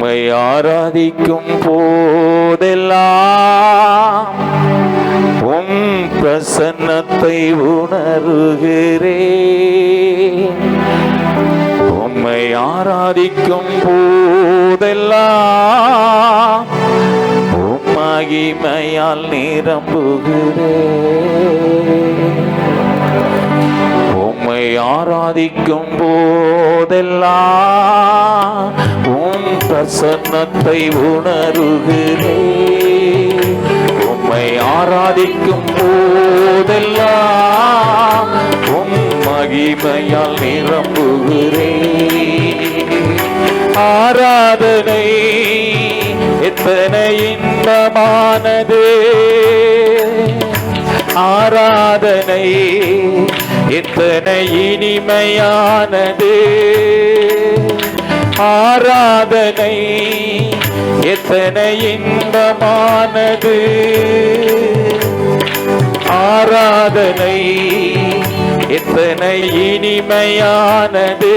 உம்மை ஆராதிக்கும் போதெல்லாம் உம் பிரசன்னத்தை உணர்கிறே உம்மை ஆராதிக்கும் போதெல்லாம் உம் நிரம்புகிறே உம்மை ஆராதிக்கும் போதெல்லாம் பிரசன்னத்தை உணருகிறேன் உம்மை ஆராதிக்கும் போதெல்லாம் உம் மகிமையால் நிரம்புகிறேன் ஆராதனை எத்தனை இன்பமானது. ஆராதனை எத்தனை இனிமையானது. ஆராதனை எத்தனை இன்பமானது? ஆராதனை எத்தனை இனிமையானது?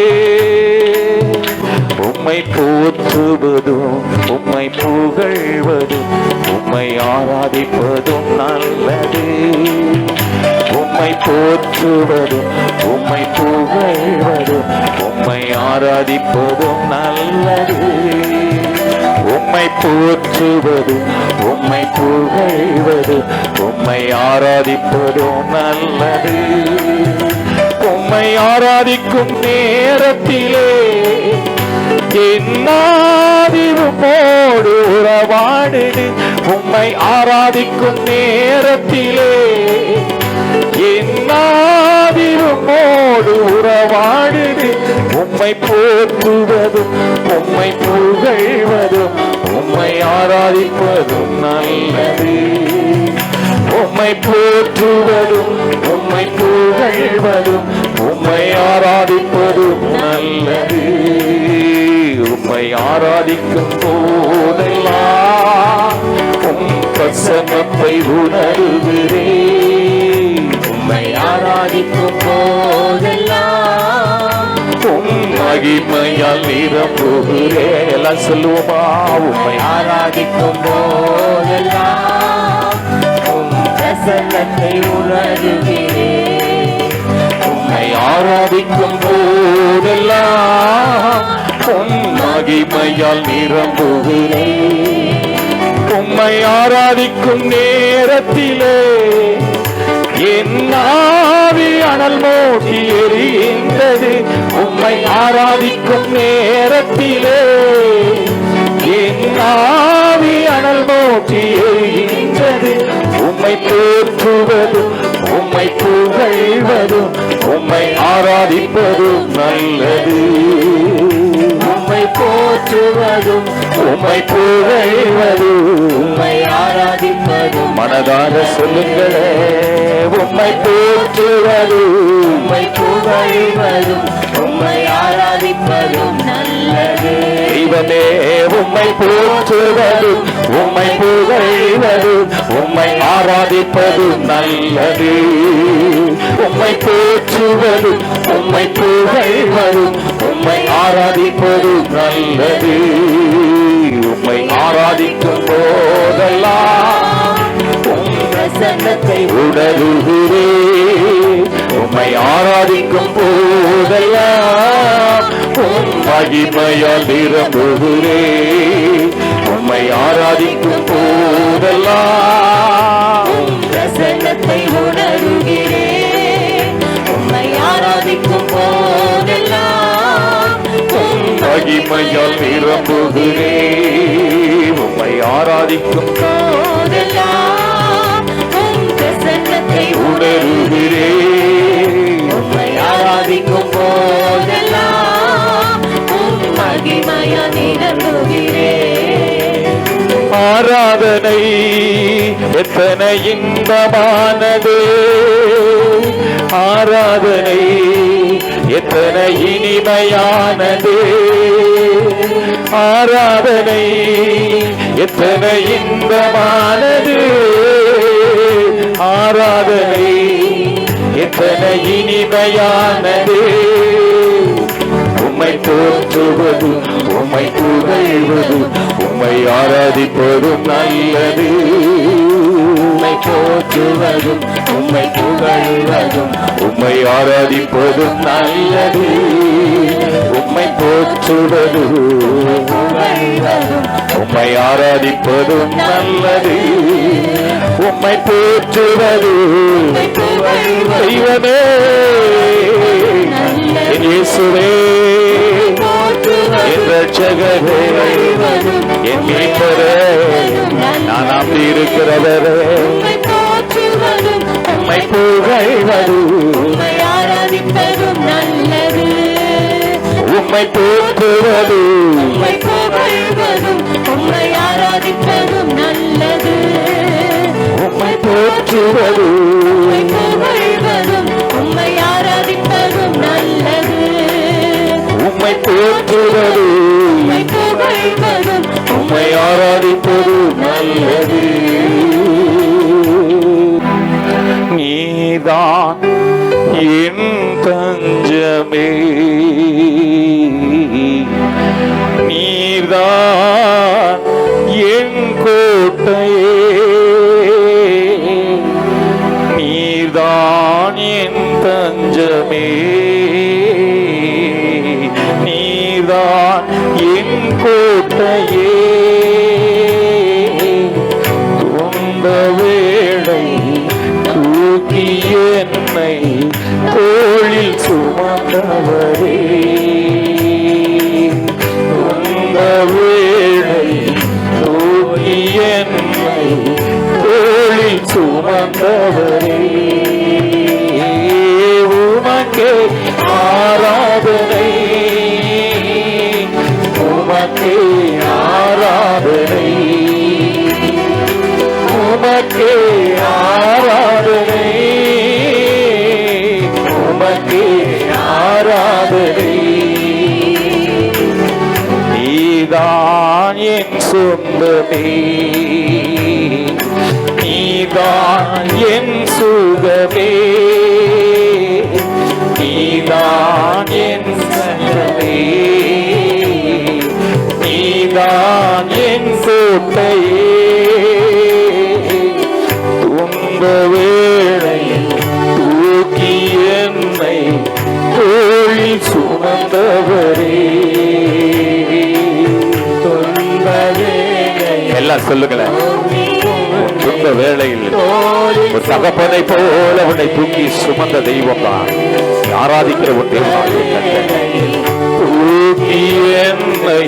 உம்மை போற்றுவதும் உம்மை புகழ்வதும் உம்மை ஆராதிப்பதும் நல்லது. உம்மை போற்றுவதும் ஆராதிப்பதும் நல்லது. உம்மை போற்றுவது உம்மை புகழ்வது உம்மை ஆராதிப்பதும் நல்லது. உம்மை ஆராதிக்கும் நேரத்திலே என்னாதிவுமோடு உறவாடு உம்மை ஆராதிக்கும் நேரத்திலே உம்மை போற்றுவதும் உம்மை புகழ்வதும் உம்மை ஆராதிப்பதும் நல்லது. உம்மை போற்றுவதும் உம்மை புகழ்வதும் உம்மை ஆராதிப்பதும் நல்லது. உம்மை ஆராதிக்கும் போதெல்லாம் உம் பிரசன்னத்தை உணர்கிறேன். உம்மை ஆராதிக்கும் போதெல்லாம் மகிமையால் நிரம்புகிறே எல்லாம் சொல்லுவோமா? உண்மை ஆராதிக்கும் போதெல்லாம் பிரசன்னத்தை உணர்கிறேன் உண்மை ஆராதிக்கும் போதெல்லாம் உம் மகிமையால் நிரம்புகிறேன் உம்மை ஆராதிக்கும் நேரத்திலே என் ஆவி அனல் மூட்டி எரிகின்றது உம்மை ஆராதிக்கும் நேரத்திலே. என் ஆவி அனல் மூட்டி எரிகின்றது. உம்மை போற்றுவதும் உம்மை புகழ்வதும் உம்மை ஆராதிப்பதும் நல்லது. உம்மை போற்றுவதும் உம்மை புகழ்வதும் உம்மை ஆராதிப்பதும். மனதார சொல்லுங்களே. உம்மை போற்றுவதும் உம்மை புகழ்வதும் உம்மை ஆராதிப்பதும் நல்லது. தெய்வமே உம்மை போற்றுவதும் உம்மை புகழ்வதும் உம்மை ஆராதிப்பதும் நல்லது. உம்மை போற்றுவதும் உம்மை புகழ்வதும் உம்மை ஆராதிப்பதும் நல்லது. பிரசன்னத்தை உடலுகிறே. உம்மை ஆராதிக்கும் போதையா உம் மகிமையால் நிரம்புகிறே. உம்மை ஆராதிக்கும் போதெல்லாம் பிரசன்னத்தை உணருகிறே. உம்மை ஆராதிக்கும் போதெல்லாம் உம் மகிமையால் நிரம்புகிறே. உம்மை ஆராதிக்கும் போதெல்லாம் உணருகிறேன் உம்மை ஆராதிக்கும் போதெல்லாம் உம் மகிமையா நிரம்புகிறேன் ஆராதனை எத்தனை இன்பமானது. ஆராதனை எத்தனை இனிமையானது. ஆராதனை எத்தனை இன்பமானது. ஆராதனை. எத்தனை இனிமையானது. உம்மை போற்றுவதும் உம்மை புகழ்வது உம்மை ஆராதிப்பதும் நல்லது. உம்மை போற்றுவதும் உம்மை புகழ்வதும் உம்மை ஆராதிப்பதும் நல்லது. புகழ்வதும் உம்மை ஆராதிப்பதும் நல்லது. உம்மை போற்றுவது தெய்வமே. இயேசுவே. என் ரட்சகரே என் மீட்பரே. நான் நம்பி இருக்கிறவரே உம்மை புகழ்வது உம்மை போற்றுவது உம்மை புகழ்வதும் உம்மை ஆராதிப்பதும் நல்லது. உம்மை போற்றுவது. உம்மை புகழ்வதும் உம்மை ஆராதிப்பதும் நல்லது. உம்மை போற்றுவது. உம்மை புகழ்வதும் உம்மை ஆராதிப்பது நல்லது. நீதான் என் தஞ்சமே. நீதான் என் கோட்டையே. நீதான் என் தஞ்சமே. நீதான் என் கோட்டையே. துன்ப வேளை தூக்கி என்னை தோளில் சுமந்தவரே. சுமந்தவரே சொல்லுங்களேன். துன்ப வேளையில் ஒரு தகப்பனை போல உன்னை தூக்கி சுமந்த தெய்வம் தான் ஆராதிக்கிற ஒரு தெய்வம் தூக்கி என்னை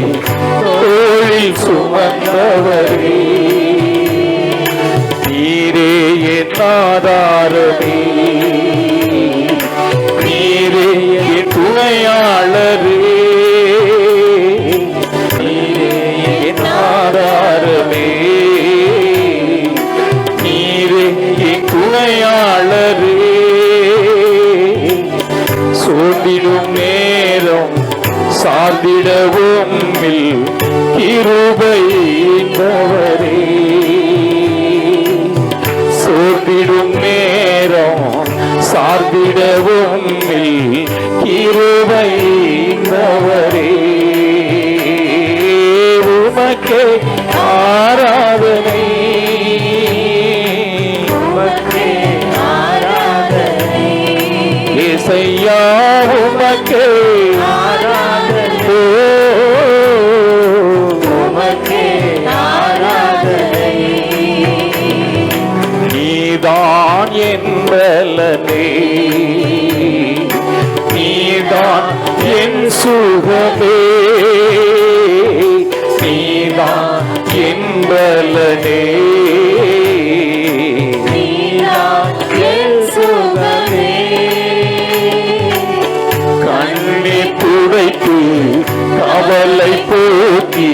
சார்ந்திடவும் கிருபைந்தவரே சோர்ந்திடும் நேரம் சார்ந்திடவும் கிருபை சுகமே நீதான் என்பலனே கவலை போக்கி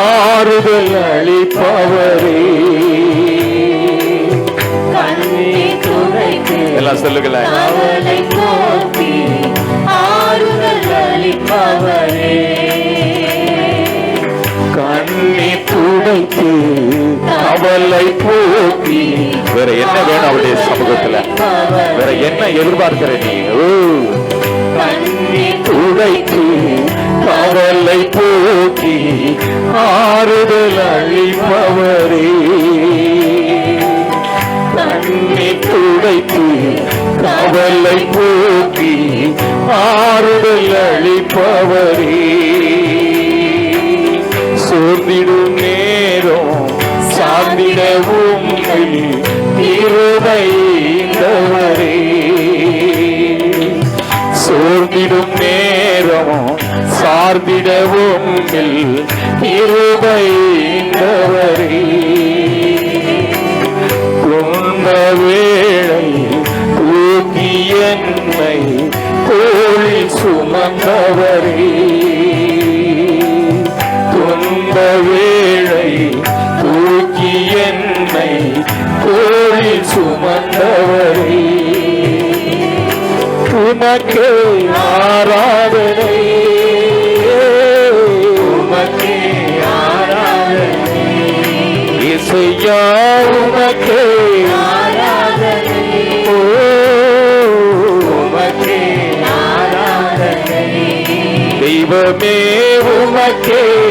ஆறுதல் அளிப்பவரே எல்லாம் சொல்லுங்களேன் அணைத்து அவளை போக்கி வேற என்ன வேணும் அவளுடைய சமூகத்துல? வேற என்ன எதிர்பார்க்கிற நீ? உடைத்து அவளை போக்கி ஆறுதல் அழிப்பவரே தன்னை துடைத்து அவளை போக்கி ஆறுதல் அழிப்பவரே நிறைந்தவரே சோர்ந்திடும் நேரமும் சார்ந்திடவும் இரு உமக்கு ஆராதனை. உமக்கு ஆராதனை. இசையா உமக்கு ஆராதனை. உமக்கு ஆராதனை. தெய்வமே உமக்கே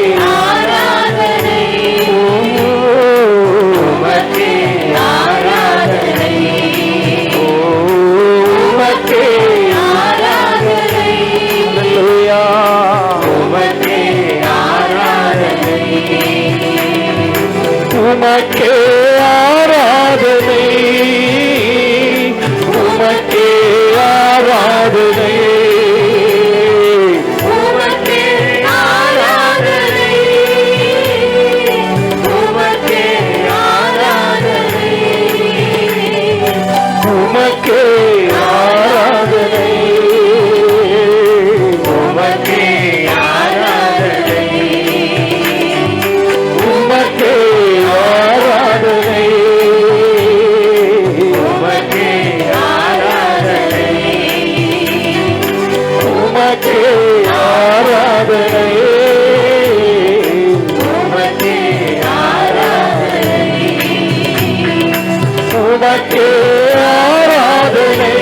உமக்கு ஆராதனை.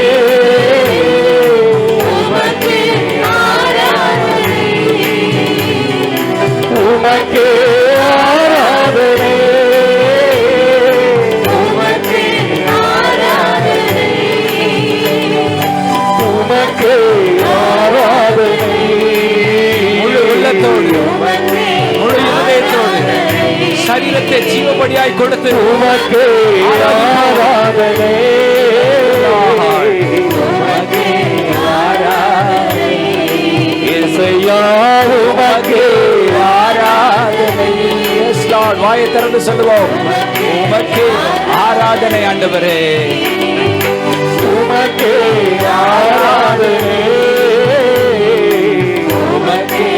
உமக்கு ஆராதனை. உமக்கு ஆராதனை. முழு உள்ளத்தோடு. சரீரத்தை ஜீவபடியாய் கொடுத்து உமக்கே ஆராதனை. வாயை திறந்து சொல்லுவோம். உமக்கு ஆராதனை ஆண்டவரே. உமக்கே ஆராதனை. உமக்கே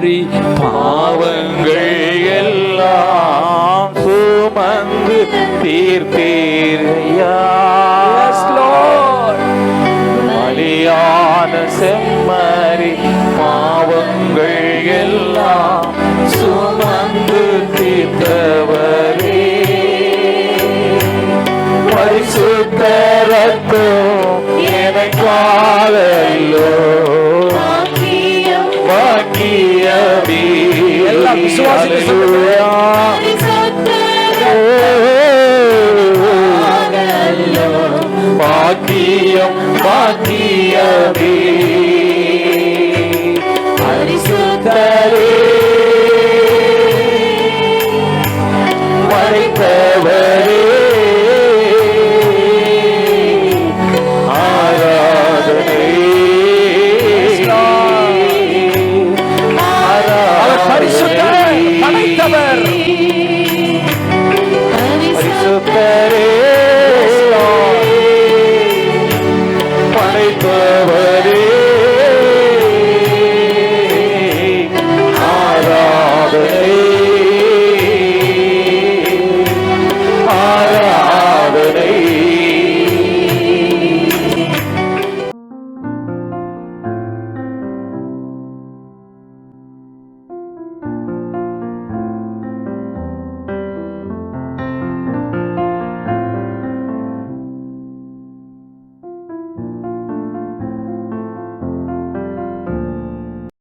செம்மறி பாவங்கள் எல்லாம் சுமந்து தீர்த்தீரையா. பலியான செம்மறி பாவங்கள் எல்லாம் சுமந்து தீர்த்தவரே. பரிசுத்த ரத்தம் സ്വന്തം വിശ്വാസിക്ക് സ്വന്തം